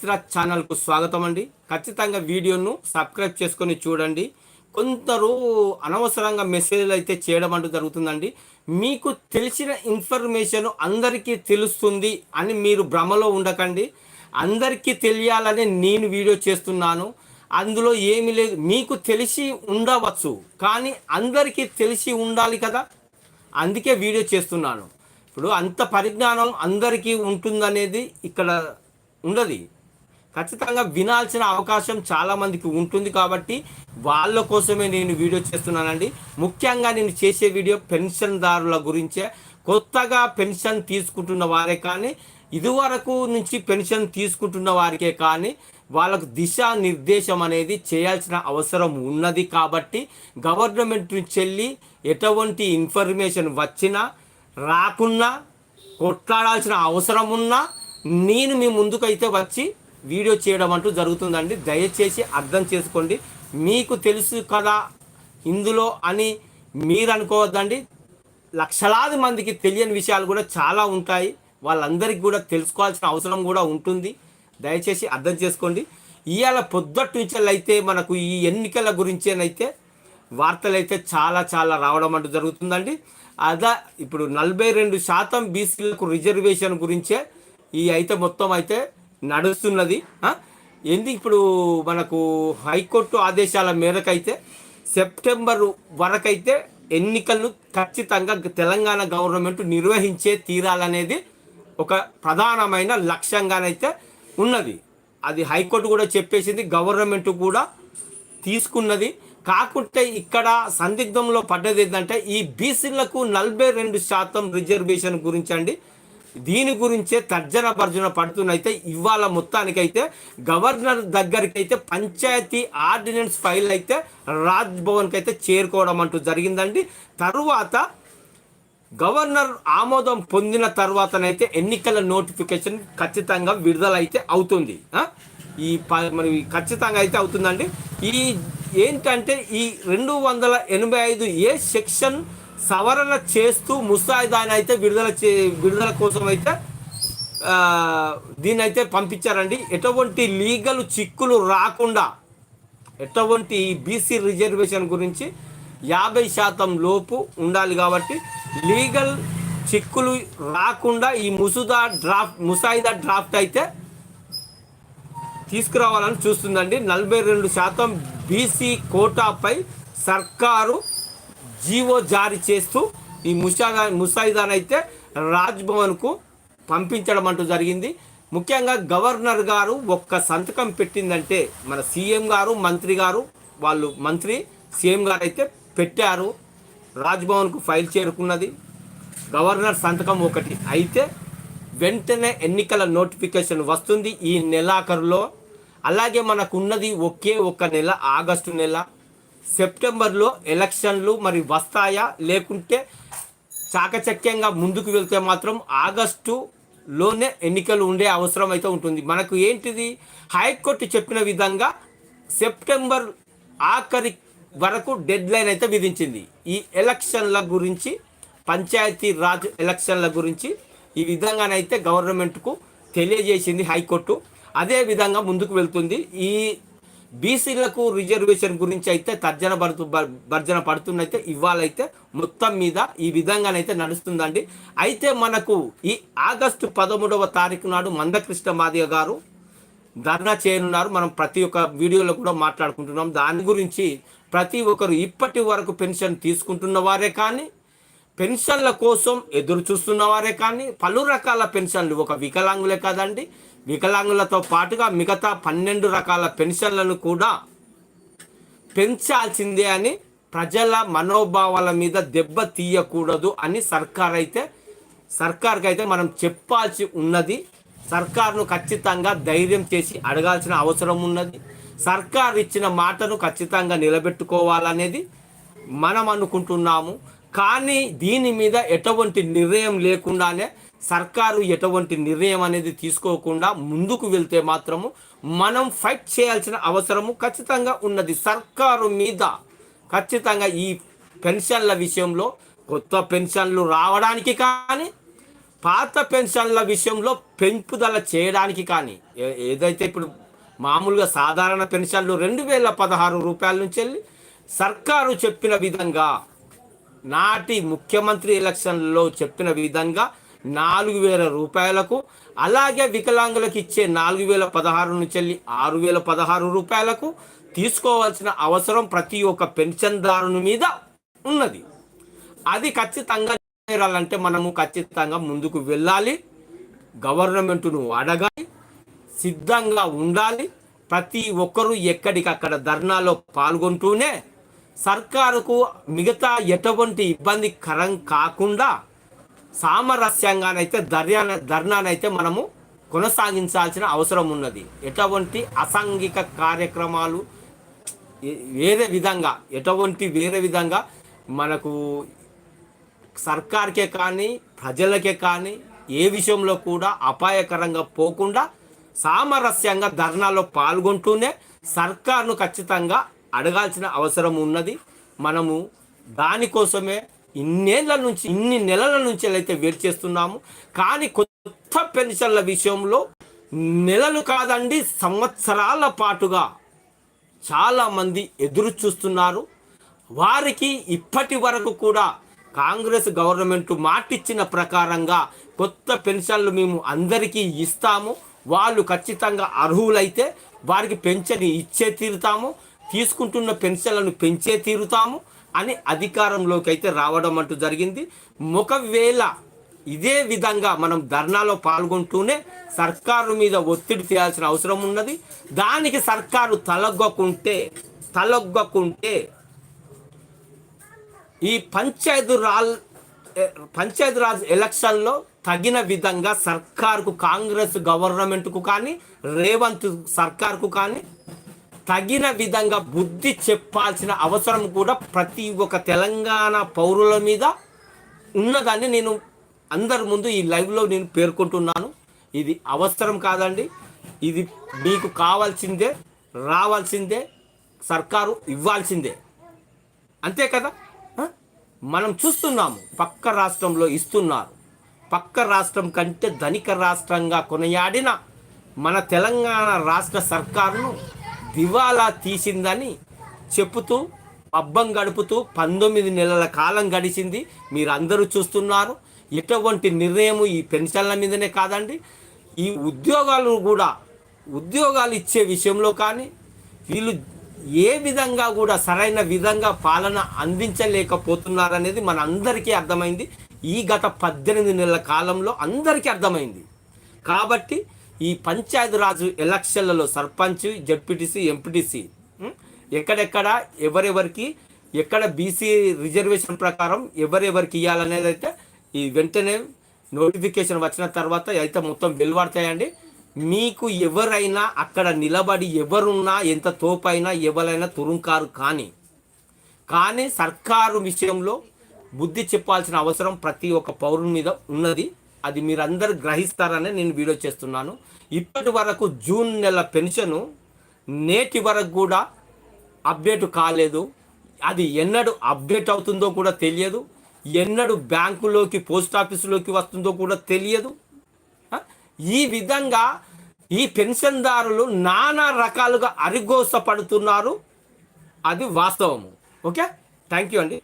చిత్ర ఛానల్కు స్వాగతం అండి. ఖచ్చితంగా వీడియోను సబ్స్క్రైబ్ చేసుకొని చూడండి. కొందరు అనవసరంగా మెసేజ్లు అయితే చేయడం అంటూ జరుగుతుందండి. మీకు తెలిసిన ఇన్ఫర్మేషన్ అందరికీ తెలుస్తుంది అని మీరు భ్రమలో ఉండకండి. అందరికీ తెలియాలని నేను వీడియో చేస్తున్నాను. అందులో ఏమీ లేదు. మీకు తెలిసి ఉండవచ్చు. కానీ అందరికీ తెలిసి ఉండాలి కదా? అందుకే వీడియో చేస్తున్నాను. ఇప్పుడు అంత పరిజ్ఞానం అందరికీ ఉంటుందనేది ఇక్కడ ఉండదు. ఖచ్చితంగా వినాల్సిన అవకాశం చాలా మందికి ఉంటుంది కాబట్టి వాళ్ళ కోసమే నేను వీడియో చేస్తున్నానండి. ముఖ్యంగా నేను చేసే వీడియో పెన్షన్దారుల గురించే. కొత్తగా పెన్షన్ తీసుకుంటున్న వారే కానీ ఇదివరకు నుంచి పెన్షన్ తీసుకుంటున్న వారికే కానీ వాళ్ళకు దిశా నిర్దేశం అనేది చేయాల్సిన అవసరం ఉన్నది కాబట్టి గవర్నమెంట్ నుంచి వెళ్ళి ఎటువంటి ఇన్ఫర్మేషన్ వచ్చినా రాకున్నా కొట్లాడాల్సిన అవసరం ఉన్నా నేను మీ ముందుకైతే వచ్చి వీడియో చేయడం అంటూ జరుగుతుందండి. దయచేసి అర్థం చేసుకోండి. మీకు తెలుసు కదా ఇందులో అని మీరు అనుకోవద్దండి. లక్షలాది మందికి తెలియని విషయాలు కూడా చాలా ఉంటాయి. వాళ్ళందరికీ కూడా తెలుసుకోవాల్సిన అవసరం కూడా ఉంటుంది. దయచేసి అర్థం చేసుకోండి. ఇవాళ పొద్దుటి నుంచి అయితే మనకు ఈ ఎన్నికల గురించేనైతే వార్తలు అయితే చాలా చాలా రావడం అంటూ జరుగుతుందండి. అదా ఇప్పుడు నలభై రెండు శాతం బీసీలకు రిజర్వేషన్ గురించే ఈ అయితే మొత్తం అయితే నడుస్తున్నది ఏంది ఇప్పుడు మనకు హైకోర్టు ఆదేశాల మేరకు అయితే సెప్టెంబర్ వరకైతే ఎన్నికలను ఖచ్చితంగా తెలంగాణ గవర్నమెంట్ నిర్వహించే తీరాలనేది ఒక ప్రధానమైన లక్ష్యంగానైతే ఉన్నది. అది హైకోర్టు కూడా చెప్పేసింది గవర్నమెంట్ కూడా తీసుకున్నది. కాకుంటే ఇక్కడ సందిగ్ధంలో పడ్డది ఏంటంటే ఈ బీసీలకు నలభై రెండు శాతం రిజర్వేషన్ గురించి అండి. దీని గురించే తర్జన భర్జన పడుతున్నైతే ఇవాళ మొత్తానికైతే గవర్నర్ దగ్గరికి అయితే పంచాయతీ ఆర్డినెన్స్ ఫైల్ అయితే రాజ్ భవన్కి అయితే చేరుకోవడం అంటూ జరిగిందండి. తరువాత గవర్నర్ ఆమోదం పొందిన తర్వాతనైతే ఎన్నికల నోటిఫికేషన్ ఖచ్చితంగా విడుదలైతే అవుతుంది. ఈ ప- మరి ఖచ్చితంగా అయితే అవుతుందండి. ఈ ఏంటంటే ఈ రెండు వందల ఎనభై ఐదు ఏ సెక్షన్ సవరణ చేస్తూ ముసాయిదాని అయితే విడుదల చే విడుదల కోసం అయితే దీన్ని అయితే పంపించారండి. ఎటువంటి లీగల్ చిక్కులు రాకుండా ఎటువంటి ఈ బీసీ రిజర్వేషన్ గురించి యాభై శాతం లోపు ఉండాలి కాబట్టి లీగల్ చిక్కులు రాకుండా ఈ ముసుదా డ్రాఫ్ట్ ముసాయిదా డ్రాఫ్ట్ అయితే తీసుకురావాలని చూస్తుందండి. నలభై రెండు శాతం బీసీ కోటాపై సర్కారు జీవో జారీ చేస్తూ ఈ ముసాదా ముసాయిదాన్ అయితే రాజ్భవన్కు పంపించడం అంటూ జరిగింది. ముఖ్యంగా గవర్నర్ గారు ఒక్క సంతకం పెట్టిందంటే మన సీఎం గారు మంత్రి గారు వాళ్ళు మంత్రి సీఎం గారు అయితే పెట్టారు. రాజ్భవన్కు ఫైల్ చేరుకున్నది. గవర్నర్ సంతకం ఒకటి అయితే వెంటనే ఎన్నికల నోటిఫికేషన్ వస్తుంది ఈ నెలాఖరులో. అలాగే మనకు ఉన్నది ఒకే ఒక్క నెల ఆగస్టు నెల. సెప్టెంబర్లో ఎలక్షన్లు మరి వస్తాయా? లేకుంటే చాకచక్యంగా ముందుకు వెళ్తే మాత్రం ఆగస్టులోనే ఎన్నికలు ఉండే అవసరం అయితే ఉంటుంది. మనకు ఏంటిది? హైకోర్టు చెప్పిన విధంగా సెప్టెంబర్ ఆఖరి వరకు డెడ్ లైన్ అయితే విధించింది. ఈ ఎలక్షన్ల గురించి పంచాయతీ రాజ్ ఎలక్షన్ల గురించి ఈ విధంగానైతే గవర్నమెంట్కు తెలియజేసింది హైకోర్టు. అదే విధంగా ముందుకు వెళ్తుంది. ఈ బీసీలకు రిజర్వేషన్ గురించి అయితే తర్జన పడుతు భర్జన పడుతున్నైతే ఇవ్వాలైతే మొత్తం మీద ఈ విధంగానైతే నడుస్తుందండి. అయితే మనకు ఈ ఆగస్టు పదమూడవ తారీఖు నాడు మందకృష్ణ మాదిగ గారు ధర్నా చేయనున్నారు. మనం ప్రతి ఒక్క వీడియోలో కూడా మాట్లాడుకుంటున్నాం. దాని గురించి ప్రతి ఒక్కరు ఇప్పటి వరకు పెన్షన్ తీసుకుంటున్న వారే కానీ పెన్షన్ల కోసం ఎదురు చూస్తున్న వారే కానీ పలు రకాల పెన్షన్లు ఒక వికలాంగులే కాదండి. వికలాంగులతో పాటుగా మిగతా పన్నెండు రకాల పెన్షన్లను కూడా పెంచాల్సిందే అని ప్రజల మనోభావాల మీద దెబ్బ తీయకూడదు అని సర్కార్ అయితే సర్కార్కి అయితే మనం చెప్పాల్సి ఉన్నది. సర్కార్ను ఖచ్చితంగా ధైర్యం చేసి అడగాల్సిన అవసరం ఉన్నది. సర్కార్ ఇచ్చిన మాటను ఖచ్చితంగా నిలబెట్టుకోవాలనేది మనం అనుకుంటున్నాము. కానీ దీని మీద ఎటువంటి నిర్ణయం లేకుండానే సర్కారు ఎటువంటి నిర్ణయం అనేది తీసుకోకుండా ముందుకు వెళ్తే మాత్రము మనం ఫైట్ చేయాల్సిన అవసరము ఖచ్చితంగా ఉన్నది. సర్కారు మీద ఖచ్చితంగా ఈ పెన్షన్ల విషయంలో కొత్త పెన్షన్లు రావడానికి కానీ పాత పెన్షన్ల విషయంలో పెంపుదల చేయడానికి కానీ ఏదైతే ఇప్పుడు మామూలుగా సాధారణ పెన్షన్లు రెండు వేల పదహారు రూపాయల నుంచి వెళ్ళి సర్కారు చెప్పిన విధంగా నాటి ముఖ్యమంత్రి ఎలక్షన్లో చెప్పిన విధంగా నాలుగు వేల రూపాయలకు అలాగే వికలాంగులకు ఇచ్చే నాలుగు వేల పదహారు నుంచి ఆరు వేల పదహారు రూపాయలకు తీసుకోవాల్సిన అవసరం ప్రతి ఒక్క పెన్షన్దారుని మీద ఉన్నది. అది ఖచ్చితంగా నెరవేరాలంటే మనము ఖచ్చితంగా ముందుకు వెళ్ళాలి గవర్నమెంట్ను అడగాలి సిద్ధంగా ఉండాలి. ప్రతి ఒక్కరూ ఎక్కడికక్కడ ధర్నాలో పాల్గొంటూనే సర్కారుకు మిగతా ఎటువంటి ఇబ్బందికరం కాకుండా సామరస్యంగానైతే ధర్యా ధర్నానైతే మనము కొనసాగించాల్సిన అవసరం ఉన్నది. ఎటువంటి అసాంఘిక కార్యక్రమాలు వేరే విధంగా ఎటువంటి వేరే విధంగా మనకు సర్కార్కే కానీ ప్రజలకే కానీ ఏ విషయంలో కూడా అపాయకరంగా పోకుండా సామరస్యంగా ధర్నాలో పాల్గొంటూనే సర్కార్ను ఖచ్చితంగా అడగాల్సిన అవసరం ఉన్నది. మనము దానికోసమే ఇన్నేళ్ళ నుంచి ఇన్ని నెలల నుంచి అయితే వెయిట్ చేస్తున్నాము కానీ కొత్త పెన్షన్ల విషయంలో నెలలు కాదండి సంవత్సరాల పాటుగా చాలామంది ఎదురు చూస్తున్నారు. వారికి ఇప్పటి వరకు కూడా కాంగ్రెస్ గవర్నమెంట్ మాటిచ్చిన ప్రకారంగా కొత్త పెన్షన్లు మేము అందరికీ ఇస్తాము. వాళ్ళు ఖచ్చితంగా అర్హులైతే వారికి పెన్షన్ ఇచ్చే తీరుతాము. తీసుకుంటున్న పెన్షన్లను పెంచే తీరుతాము. అని అధికారంలోకి అయితే రావడం అంటూ జరిగింది. ఒకవేళ ఇదే విధంగా మనం ధర్నాలో పాల్గొంటూనే సర్కారు మీద ఒత్తిడి చేయాల్సిన అవసరం ఉన్నది. దానికి సర్కారు తలగ్గకుంటే తలొగ్గకుంటే ఈ పంచాయతీ రాల్ పంచాయతీ రాజ్ ఎలక్షన్లో తగిన విధంగా సర్కార్కు కాంగ్రెస్ గవర్నమెంట్కు కానీ రేవంత్ సర్కార్కు కానీ తగిన విధంగా బుద్ధి చెప్పాల్సిన అవసరం కూడా ప్రతి ఒక్క తెలంగాణ పౌరుల మీద ఉన్నదాన్ని నేను అందరి ముందు ఈ లైవ్లో నేను పేర్కొంటున్నాను. ఇది అవసరం కాదండి. ఇది మీకు కావాల్సిందే రావాల్సిందే సర్కారు ఇవ్వాల్సిందే. అంతే కదా? మనం చూస్తున్నాము పక్క రాష్ట్రంలో ఇస్తున్నారు. పక్క రాష్ట్రం కంటే ధనిక రాష్ట్రంగా కొనయాడిన మన తెలంగాణ రాష్ట్ర సర్కారును దివాలా తీసిందని చెప్పుతూ పబ్బం గడుపుతూ పంతొమ్మిది నెలల కాలం గడిచింది. మీరు అందరూ చూస్తున్నారు. ఎటువంటి నిర్ణయం ఈ పెన్షన్ల మీదనే కాదండి. ఈ ఉద్యోగాలు కూడా ఉద్యోగాలు ఇచ్చే విషయంలో కానీ వీళ్ళు ఏ విధంగా కూడా సరైన విధంగా పాలన అందించలేకపోతున్నారనేది మన అందరికీ అర్థమైంది. ఈ గత పద్దెనిమిది నెలల కాలంలో అందరికీ అర్థమైంది. కాబట్టి ఈ పంచాయతీరాజు ఎలక్షన్లలో సర్పంచ్ జడ్పీటీసీ ఎంపీటీసీ ఎక్కడెక్కడ ఎవరెవరికి ఎక్కడ బీసీ రిజర్వేషన్ ప్రకారం ఎవరెవరికి ఇవ్వాలనేది అయితే ఈ వెంటనే నోటిఫికేషన్ వచ్చిన తర్వాత అయితే మొత్తం వెలువడతాయండి. మీకు ఎవరైనా అక్కడ నిలబడి ఎవరున్నా ఎంత తోపైనా ఎవరైనా తురుంకారు కానీ కానీ సర్కారు విషయంలో బుద్ధి చెప్పాల్సిన అవసరం ప్రతి ఒక్క పౌరుని మీద ఉన్నది. అది మీరందరూ గ్రహిస్తారని నేను వీడియో చేస్తున్నాను. ఇప్పటి వరకు జూన్ నెల పెన్షను నేటి వరకు కూడా అప్డేట్ కాలేదు. అది ఎన్నడు అప్డేట్ అవుతుందో కూడా తెలియదు. ఎన్నడు బ్యాంకులోకి పోస్ట్ ఆఫీసులోకి వస్తుందో కూడా తెలియదు. ఈ విధంగా ఈ పెన్షన్దారులు నానా రకాలుగా అరిగోస పడుతున్నారు అది వాస్తవము. ఓకే? థ్యాంక్ యూ అండి.